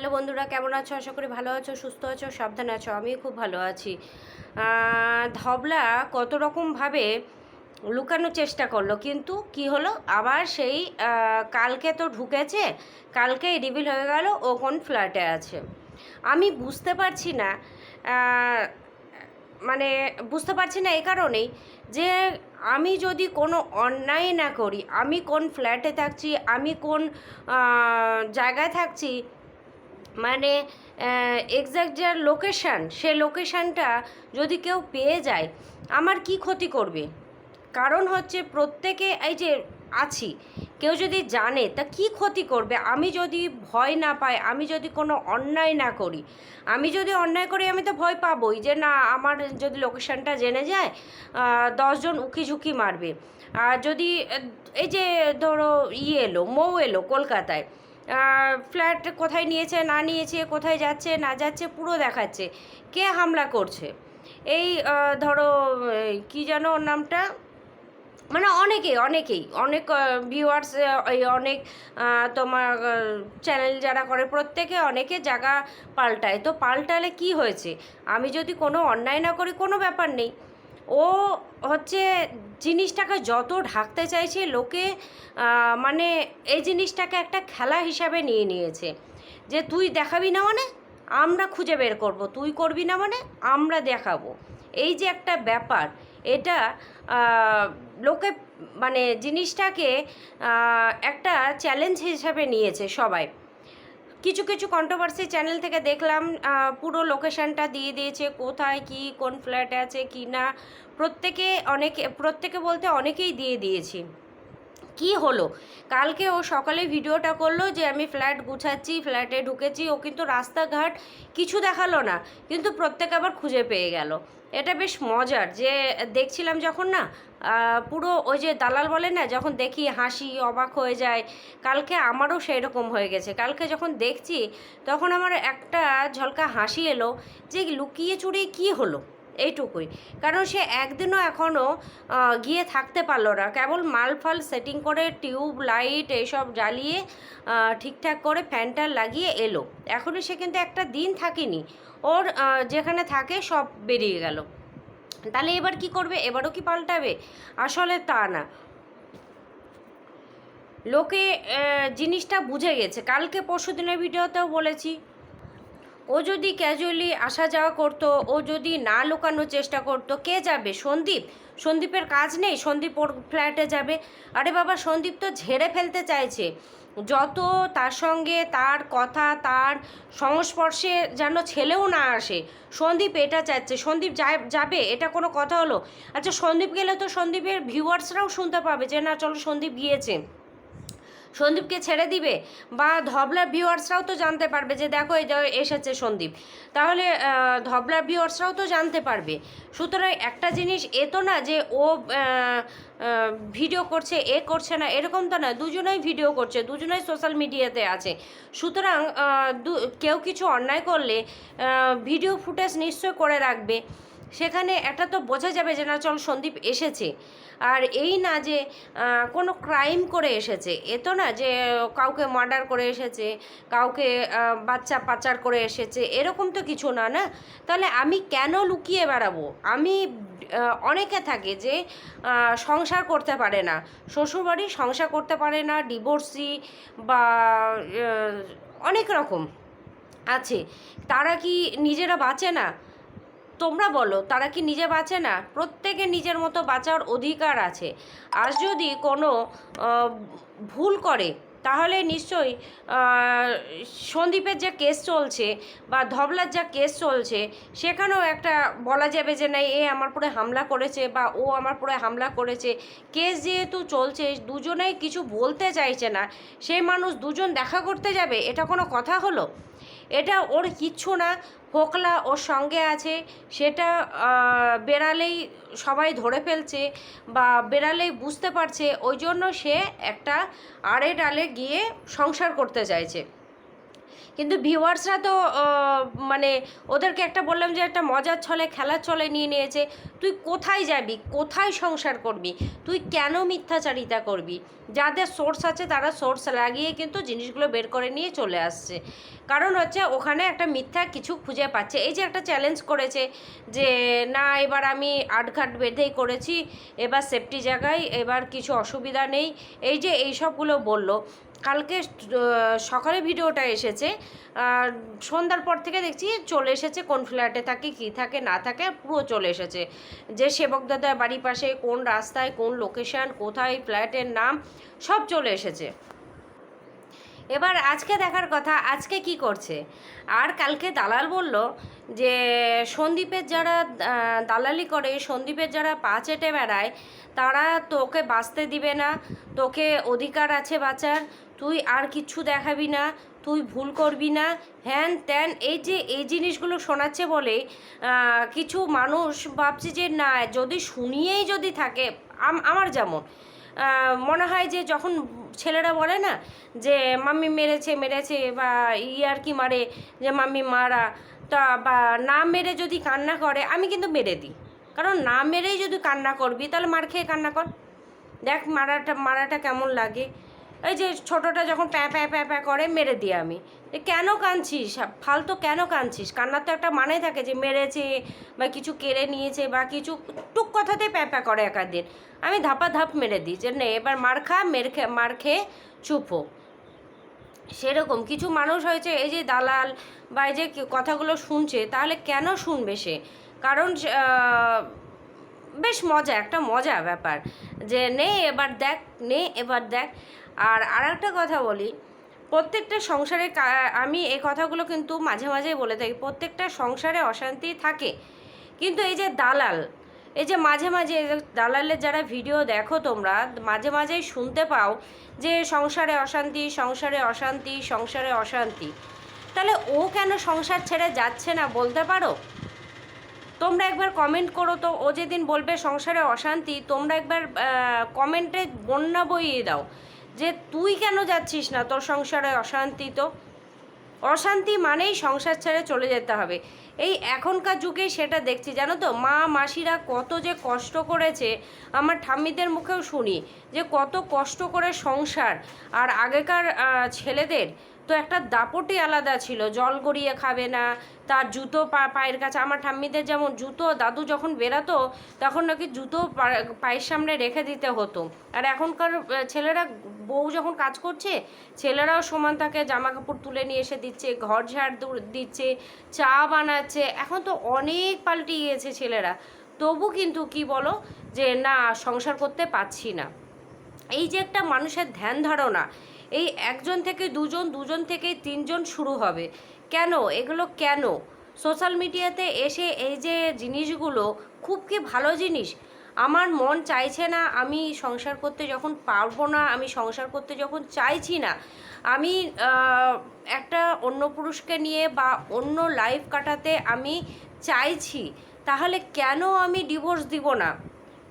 Hello বন্ধুরা, কেমন আছো? আশা করি ভালো আছো, সুস্থ আছো, সাবধানে আছো। আমি খুব ভালো আছি। ধবলা কত রকমভাবে লুকানোর চেষ্টা করল, কিন্তু কি হলো? আবার সেই কালকে তো ঢুকেছে, কালকেই রিভিল হয়ে গেল, ও কোন ফ্ল্যাটে আছে। আমি বুঝতে পারছি না মানে বুঝতে পারছি না এই কারণেই যে আমি যদি কোনো অন্যায় না করি, আমি কোন ফ্ল্যাটে থাকছি, আমি কোন জায়গায় থাকছি মানে এক্স্যাক্ট যার লোকেশান সে লোকেশানটা যদি কেউ পেয়ে যায়, আমার কি ক্ষতি করবে? কারণ হচ্ছে প্রত্যেকে এই যে আছি, কেউ যদি জানে, তা কি ক্ষতি করবে? আমি যদি ভয় না পাই, আমি যদি কোনো অন্যায় না করি, আমি যদি অন্যায় করি, আমি তো ভয় পাবোই যে না, আমার যদি লোকেশানটা জেনে যায় দশজন উকি ঝুঁকি মারবে। আর যদি, এই যে ধরো ইয়ে এলো, মৌ এলো কলকাতায় ফ্ল্যাট কোথায় নিয়েছে, না নিয়েছে, কোথায় যাচ্ছে, না যাচ্ছে, পুরো দেখাচ্ছে। কে হামলা করছে? এই ধরো কী যেন ওর নামটা? মানে অনেকেই অনেকেই, অনেক ভিউয়ার্স অনেক তোমার চ্যানেল যারা করে, প্রত্যেকে অনেকে জায়গা পাল্টায়। তো পাল্টালে কি হয়েছে? আমি যদি কোনো অন্যায় না করি, কোনো ব্যাপার নেই। ও হচ্ছে জিনিসটাকে যত ঢাকতে চাইছে, লোকে মানে এই জিনিসটাকে একটা খেলা হিসাবে নিয়ে নিয়েছে। যে তুই দেখাবি না মানে আমরা খুঁজে বের করব। তুই করবি না মানে আমরা দেখাবো। এই যে একটা ব্যাপার, এটা লোকে মানে জিনিসটাকে একটা চ্যালেঞ্জ হিসাবে নিয়েছে সবাই। কিছু কিছু কন্ট্রোভার্সি চ্যানেল থেকে দেখলাম পুরো লোকেশানটা দিয়ে দিয়েছে, কোথায় কি, কোন ফ্ল্যাটে আছে কি না প্রত্যেকে অনেকে, প্রত্যেকে বলতে অনেকেই দিয়ে দিয়েছি। কি হলো? কালকে ও সকালে ভিডিওটা করল যে আমি ফ্ল্যাট গুছাচ্ছি, ফ্ল্যাটে ঢুকেছি, ও কিন্তু রাস্তাঘাট কিছু দেখাল না, কিন্তু প্রত্যেক আবার খুঁজে পেয়ে গেল। এটা বেশ মজার যে দেখছিলাম যখন না পুরো ওই যে দালাল বলে না, যখন দেখি হাসি অবাক হয়ে যায়, কালকে আমারও সেই রকম হয়ে গেছে। কালকে যখন দেখছি, তখন আমার একটা ঝলকা হাসি এলো যে লুকিয়ে চুরিয়ে কী হলো? এইটুকুই। কারণ সে একদিনও এখনও গিয়ে থাকতে পারল না। কেবল মাল ফাল সেটিং করে টিউব লাইট এইসব জ্বালিয়ে ঠিকঠাক করে ফ্যানটা লাগিয়ে এলো। এখনও সে কিন্তু একটা দিন থাকেনি। ওর যেখানে থাকে সব বেরিয়ে গেল। তাহলে এবার কি করবে? এবারও কি পাল্টাবে? আসলে তা না। লোকে জিনিসটা বুঝে গেছে। কালকে পরশু দিনের ভিডিওতেও বলেছি। ও যদি ক্যাজুয়ালি আসা যাওয়া করতো, ও যদি না লুকানোর চেষ্টা করতো, কে যাবে? সন্দীপ? সন্দীপের কাজ নেই, সন্দীপ ওর ফ্ল্যাটে যাবে। আরে বাবা, সন্দীপ তো ঝেড়ে ফেলতে চাইছে। যত তার সঙ্গে তার কথা, তার সংস্পর্শে যেন ছেলেও না আসে, সন্দীপ এটা চাচ্ছে সন্দীপ যাবে? এটা কোনো কথা হলো? আচ্ছা সন্দীপ গেলে তো সন্দীপের ভিউয়ার্সরাও শুনতে পাবে যে, না, চলো সন্দীপ গিয়েছে। সন্দীপকে ছেড়ে দিবে বা ধবলার ভিউয়ার্সরাও তো জানতে পারবে যে দেখো এই এসেছে সন্দীপ। তাহলে ধবলার ভিউয়ার্সরাও তো জানতে পারবে। সুতরাং একটা জিনিস, এ তো না যে ও ভিডিও করছে, এ করছে না, এরকম তো না, দুজনেই ভিডিও করছে, দুজনেই সোশ্যাল মিডিয়াতে আছে। সুতরাং কেউ কিছু অন্যায় করলে ভিডিও ফুটেজ নিশ্চয় করে রাখবে। সেখানে একটা তো বোঝা যাবে যে, না, চল সন্দীপ এসেছে। আর এই না যে কোনো ক্রাইম করে এসেছে, এ তো না যে, কাউকে মার্ডার করে এসেছে, কাউকে বাচ্চা পাচার করে এসেছে, এরকম তো কিছু না না? তাহলে আমি কেন লুকিয়ে বেড়াবো? আমি অনেকে থাকে যে সংসার করতে পারে না। শ্বশুরবাড়ি সংসার করতে পারে না ডিভোর্সি বা অনেক রকম আছে। তারা কি নিজেরা বাঁচে না? তোমরা বলো, তারা কি নিজে বাঁচে না? প্রত্যেকে নিজের মতো বাঁচার অধিকার আছে। আর যদি কোনো ভুল করে, তাহলে নিশ্চয়ই সন্দীপের যে কেস চলছে বা ধবলার যা কেস চলছে, সেখানেও একটা বলা যাবে যে না, এ আমার পরে হামলা করেছে বা ও আমার পরে হামলা করেছে। কেস যেহেতু চলছে, দুজনেই কিছু বলতে চাইছে না, সেই মানুষ দুজন দেখা করতে যাবে? এটা কোনো কথা হলো? এটা ওর কিচ্ছু না, ফোকলা ওর সঙ্গে আছে, সেটা বেড়ালেই সবাই ধরে ফেলছে বা বেড়ালেই বুঝতে পারছে, ওই জন্য সে একটা আড়ে ডালে গিয়ে সংসার করতে চাইছে। কিন্তু ভিউয়ার্সরা তো মানে ওদেরকে একটা বললাম যে একটা মজার ছলে, খেলার ছলে নিয়ে নিয়েছে। তুই কোথায় যাবি? কোথায় সংসার করবি? তুই কেন মিথ্যাচারিতা করবি? যাদের সোর্স আছে তারা সোর্স লাগিয়ে কিন্তু জিনিসগুলো বের করে নিয়ে চলে আসছে। কারণ হচ্ছে ওখানে একটা মিথ্যা কিছু খুঁজে পাচ্ছে। এই যে একটা চ্যালেঞ্জ করেছে যে, না, এবার আমি আটঘাট বেঁধেই করেছি, এবার সেফটি জায়গায়, এবার কিছু অসুবিধা নেই। এই যে এই সবগুলো বলল। কালকে সকালে ভিডিওটা এসেছে। সন্ধ্যার পর থেকে দেখছি চলে এসেছে, কোন ফ্ল্যাটে থাকে, কী থাকে, না থাকে, পুরো চলে এসেছে। যে সেবক দাদার বাড়ির পাশে, কোন রাস্তায়, কোন লোকেশান কোথায়, ফ্ল্যাটের নাম, সব চলে এসেছে। এবার আজকে দেখার কথা, আজকে কি করছে? আর কালকে দালাল বলল যে, সন্দীপের যারা দালালি করে, সন্দীপের যারা পা চেটে বেড়ায়, তারা তোকে বাঁচতে দিবে না, তোকে অধিকার আছে বাঁচার তুই আর কিচ্ছু দেখাবি না, তুই ভুল করবি না। হ্যান ত্যান, এই যে, এই জিনিসগুলো শোনাচ্ছে বলে কিছু মানুষ ভাবছে যে, না, যদি শুনিয়েই যদি থাকে, আম- আমার যেমন মনে হয় যে, যখন ছেলেরা বলে না, যে, মাম্মি মেরেছে মেরেছে, বা ইয়ার কি মারে, যে, মাম্মি মারা, তা, বা না মেরে যদি কান্না করে, আমি কিন্তু মেরে দিই। কারণ না মেরেই যদি কান্না করবি, তাহলে মার খেয়ে কান্না কর। দেখ, মারাটা মারাটা কেমন লাগে। এই যে ছোটোটা যখন প্যাঁ প্যাঁ প্যাঁ প্যাঁ করে, মেরে দিই আমি। এ কেন কাঁদছিস? ফালতু কেন কাঁদছিস? কান্নার তো একটা মানে থাকে যে মেরেছে বা কিছু কেড়ে নিয়েছে বা কিছু টুক কথাতে প্যাঁ প্যাঁ করে একার দিন আমি ধাপা ধাপ মেরে দিই যে নে, এবার মার খা, মের খে, মার খেয়ে চুপ হো। সেরকম কিছু মানুষ হয়েছে, এই যে দালাল বা এই যে কথাগুলো শুনছে, তাহলে কেন শুনবে সে? কারণ বেশ মজা, একটা মজা ব্যাপার। যে নে, এবার দেখ, নে, এবার দেখ। আর আর একটা কথা বলি, প্রত্যেকটা সংসারে আমি এই কথাগুলো কিন্তু মাঝে মাঝে বলে থাকি, প্রত্যেকটা সংসারে অশান্তি থাকে। কিন্তু এই যে দালাল, এই যে মাঝে মাঝে দালালের যারা ভিডিও দেখো তোমরা, মাঝে মাঝেই শুনতে পাও যে সংসারে অশান্তি সংসারে অশান্তি সংসারে অশান্তি। তাহলে ও কেন সংসার ছেড়ে যাচ্ছে না বলতে পারো? তোমরা একবার কমেন্ট করো তো, ও যেদিন বলবে সংসারে অশান্তি, তোমরা একবার কমেন্টে বন্যা বইয়ে দাও। যে তুই কেন যাচ্ছিস না? তোর সংসারে অশান্তি তো। অশান্তি মানেই সংসার ছেড়ে চলে যেতে হবে। এই এখনকার যুগে সেটা দেখছি, জানো তো? মা, মাসিরা কত যে কষ্ট করেছে, আমার ঠাম্মিদের মুখেও শুনি যে কত কষ্ট করে সংসার আর আগেকার ছেলেদের তো একটা দাপটই আলাদা ছিল, জল গড়িয়ে খাবে না, তার জুতো পা পায়ের কাছে, আমার ঠাম্মিদের যেমন জুতো, দাদু যখন বেরাতো, তখন নাকি জুতো পায়ের সামনে রেখে দিতে হতো। আর এখনকার ছেলেরা, বউ যখন কাজ করছে, ছেলেরাও সমান তাকে জামা কাপড় তুলে নিয়ে এসে দিচ্ছে, ঘর ঝাড় দিচ্ছে, চা বানাচ্ছে, এখন তো অনেক পাল্টে গিয়েছে ছেলেরা। তবু কিন্তু কি বলো, যে না, সংসার করতে পারছি না। এই যে একটা মানুষের ধ্যান ধারণা এই একজন থেকে দুজন দুজন থেকে তিনজন শুরু হবে। কেন? এগুলো কেন? সোশ্যাল মিডিয়াতে এসে এই যে জিনিসগুলো, খুব কি ভালো জিনিস? আমার মন চাইছে না আমি সংসার করতে যখন পারব না, আমি সংসার করতে যখন চাইছি না, আমি একটা অন্য পুরুষকে নিয়ে বা অন্য লাইফ কাটাতে আমি চাইছি, তাহলে কেন আমি ডিভোর্স দিব না?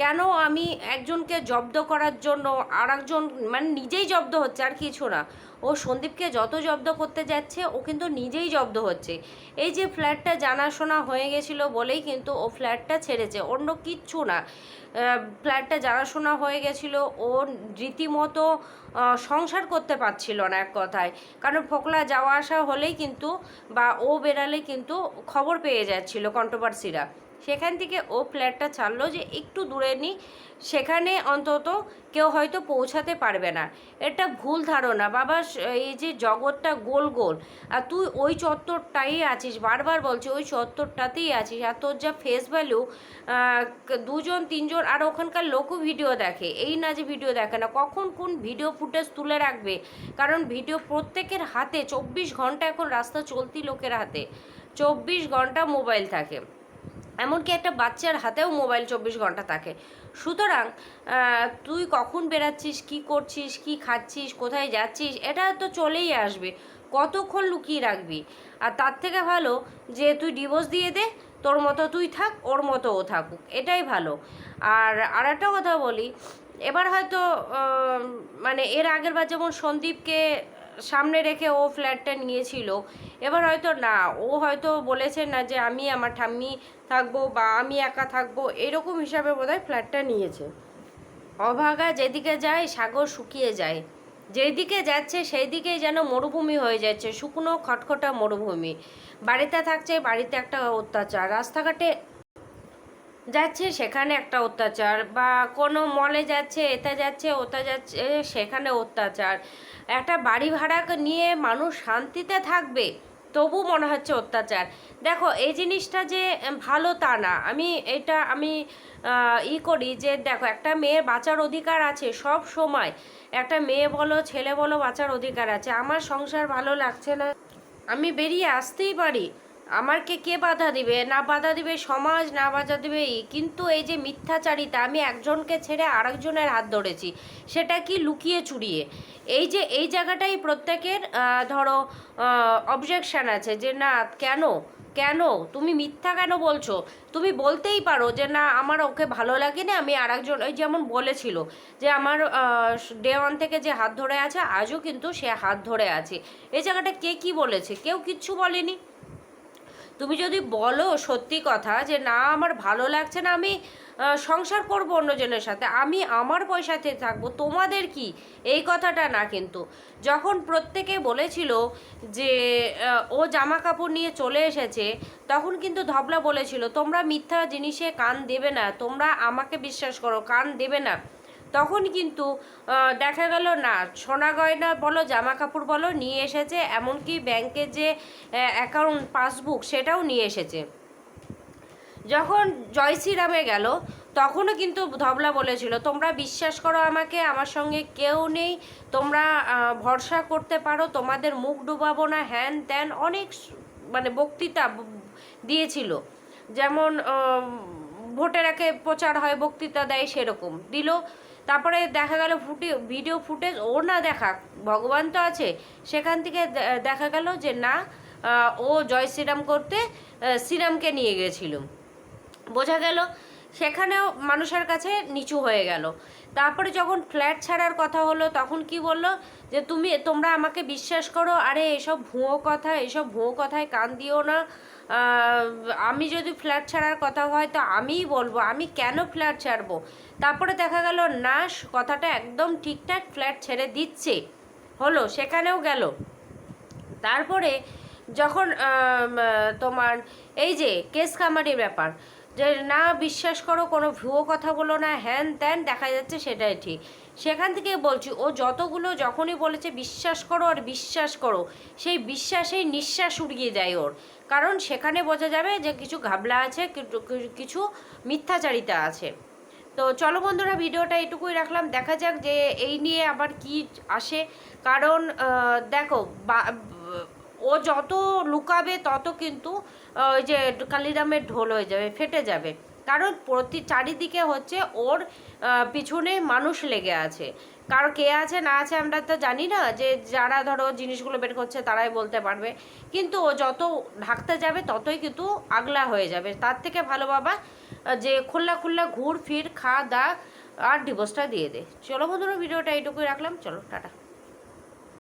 কেন আমি একজনকে জব্দ করার জন্য আর একজন মানে নিজেই জব্দ হচ্ছে আর কিছু না। ও সন্দীপকে যত জব্দ করতে যাচ্ছে, ও কিন্তু নিজেই জব্দ হচ্ছে। এই যে ফ্ল্যাটটা জানাশোনা হয়ে গেছিল বলেই কিন্তু ও ফ্ল্যাটটা ছেড়েছে, অন্য কিচ্ছু না। ফ্ল্যাটটা জানাশোনা হয়ে গেছিল, ও রীতিমতো সংসার করতে পারছিল না এক কথায়। কারণ ফোকলা যাওয়া আসা হলেই কিন্তু বা ও বেরালে কিন্তু খবর পেয়ে যাচ্ছিল কন্ট্রোভার্সিরা সেখান থেকে ও ফ্ল্যাটটা ছাড়লো যে একটু দূরে নিই, সেখানে অন্তত কেউ হয়তো পৌঁছাতে পারবে না। এটা ভুল ধারণা। বাবা, এই যে জগৎটা গোল গোল, আর তুই ওই চত্বরটাই আছিস, বারবার বলছি ওই চত্বরটাতেই আছিস, আর তোর যা ফেস ভ্যালু দুজন, তিনজন, আর ওখানকার লোকও ভিডিও দেখে। এই না যে ভিডিও দেখে না, কখন কোন ভিডিও ফুটেজ তুলে রাখবে? কারণ ভিডিও প্রত্যেকের হাতে, চব্বিশ ঘণ্টা এখন রাস্তা চলতি লোকের হাতে, চব্বিশ ঘণ্টা মোবাইল থাকে। এমনকি একটা বাচ্চার হাতেও মোবাইল চব্বিশ ঘণ্টা থাকে। সুতরাং তুই কখন বেরাচ্ছিস, কি করছিস, কি খাচ্ছিস, কোথায় যাচ্ছিস, এটা তো চলেই আসবে। কতক্ষণ লুকিয়ে রাখবি? আর তার থেকে ভালো যে তুই ডিভোর্স দিয়ে দে, তোর মতো তুই থাক, ওর মতো ও থাকুক। এটাই ভালো। আর আর একটা কথা বলি, এবার হয়তো মানে এর আগের বার যেমন সন্দীপকে সামনে রেখে ও ফ্ল্যাটটা নিয়েছিল। এবার হয়তো না, ও হয়তো বলেছে না যে আমি আমার ঠাম্মি থাকব বা আমি একা থাকব, এরকম হিসাবে বোধহয় ফ্ল্যাটটা নিয়েছে। অভাগা যেদিকে যায়, সাগর শুকিয়ে যায়। যেদিকে যাচ্ছে সেই দিকেই যেন মরুভূমি হয়ে যাচ্ছে, শুকনো খটখটা মরুভূমি। বাড়িতে থাকছে, বাড়িতে একটা অত্যাচার। রাস্তাঘাটে যাচ্ছে, সেখানে একটা অত্যাচার বা কোনো মলে যাচ্ছে, এটা যাচ্ছে, ওটা যাচ্ছে, সেখানে অত্যাচার। একটা বাড়ি ভাড়া নিয়ে মানুষ শান্তিতে থাকবে, তবু মনে হচ্ছে অত্যাচার। দেখো, এই জিনিসটা যে ভালো তা না। আমি এটা, আমি ই করি যে দেখো, একটা মেয়ের বাঁচার অধিকার আছে সব সময়। একটা মেয়ে বলো, ছেলে বলো, বাঁচার অধিকার আছে। আমার সংসার ভালো লাগছে না। আমি বেরিয়ে আসতেই পারি। আমারকে কে বাধা দিবে? না বাধা দিবে সমাজ, না বাধা দিবে কিন্তু এই যে মিথ্যাচারিতা, আমি একজনকে ছেড়ে আরেকজনের হাত ধরেছি, সেটা কি লুকিয়ে চুরিয়ে? এই যে, এই জায়গাটাই প্রত্যেকের ধরো অবজেকশান আছে যে না, কেন? কেন? তুমি মিথ্যা কেন বলছো? তুমি বলতেই পারো যে না, আমার ওকে ভালো লাগে না আমি আরেকজন, ওই যেমন বলেছিল যে আমার ডে ওয়ান থেকে যে হাত ধরে আছে, আজও কিন্তু সে হাত ধরে আছে। এই জায়গাটা কে কি বলেছে? কেউ কিচ্ছু বলেনি। তুমি যদি বলো সত্যি কথা যে না, আমার ভালো লাগছে না, আমি সংসার করব অন্যজনের সাথে, আমি আমার পয়সাতে থাকব, তোমাদের কি? এই কথাটা না কিন্তু। যখন প্রত্যেকে বলেছিল যে ও জামা কাপড় নিয়ে চলে এসেছে, তখন কিন্তু ধবলা বলেছিল, তোমরা মিথ্যা জিনিসে কান দেবে না, তোমরা আমাকে বিশ্বাস করো, কান দেবে না। তখন কিন্তু দেখা গেল না, সোনা গয়না বলো, জামা কাপড় বলো, নিয়ে এসেছে, এমনকি ব্যাংকের যে অ্যাকাউন্ট পাসবুক সেটাও নিয়ে এসেছে। যখন জয় শ্রীরামে গেল, তখনও কিন্তু ধবলা বলেছিল, তোমরা বিশ্বাস করো আমাকে, আমার সঙ্গে কেউ নেই, তোমরা ভরসা করতে পারো, তোমাদের মুখ ডুবাবো না, হ্যান ত্যান অনেক মানে বক্তৃতা দিয়েছিল। যেমন ভোটের আগে প্রচার হয়, বক্তৃতা দেয়, সেরকম। দিল তারপরে দেখা গেল ফুটে ভিডিও ফুটেজ ও না দেখা, ভগবান তো আছে। সেখান থেকে দেখা গেল যে না ও জয় শ্রীরাম করতে শ্রীরামকে নিয়ে গেছিল। বোঝা গেল সেখানেও মানুষের কাছে নিচু হয়ে গেল। তারপরে যখন ফ্ল্যাট ছাড়ার কথা হলো, তখন কি বলল? যে, তুমি, তোমরা আমাকে বিশ্বাস করো, আরে, এসব ভুয়ো কথা, এসব ভুয়ো কথায় কান দিও না। আমি যদি ফ্ল্যাট ছাড়ার কথা হয়, তো আমিই বলব, আমি কেন ফ্ল্যাট ছাড়বো? তারপরে দেখা গেল, না, কথাটা একদম ঠিকঠাক, ফ্ল্যাট ছেড়ে দিচ্ছে। হলো, সেখানেও গেল। তারপরে যখন তোমার, এই যে, কেস কামারির ব্যাপার যে না বিশ্বাস করো, কোনো ভুয়ো কথা বলো না, হ্যান ত্যান দেখা যাচ্ছে সেটাই ঠিক। সেখান থেকে বলছি, ও যতগুলো যখনই বলেছে বিশ্বাস করো আর বিশ্বাস করো, সেই বিশ্বাসেই নিঃশ্বাস উড়িয়ে যায় ওর। কারণ সেখানে বোঝা যাবে যে কিছু ঘাবলা আছে, কিছু- মিথ্যাচারিতা আছে। তো চলো বন্ধুরা, ভিডিওটা এটুকুই রাখলাম। দেখা যাক যে এই নিয়ে আবার কি আসে। কারণ দেখো ও যত লুকাবে, তত কিন্তু ওই যে কালিরামের ঢোল হয়ে যাবে, ফেটে যাবে। কারণ প্রতি, চারিদিকে হচ্ছে ওর পিছনে মানুষ লেগে আছে। কারও কে আছে, না আছে, আমরা তো জানি না যে, যারা ধরো জিনিসগুলো বের করছে, তারাই বলতে পারবে। কিন্তু ও যত ঢাকতে যাবে, ততই কিন্তু আগলা হয়ে যাবে। তার থেকে ভালো বাবা যে খুল্লা খুল্লা ঘুর, ফির, খা, দা, আর ডিভোর্সটা দিয়ে দে। চলো বন্ধুরা, ভিডিওটা এইটুকুই রাখলাম। চলো, টাটা।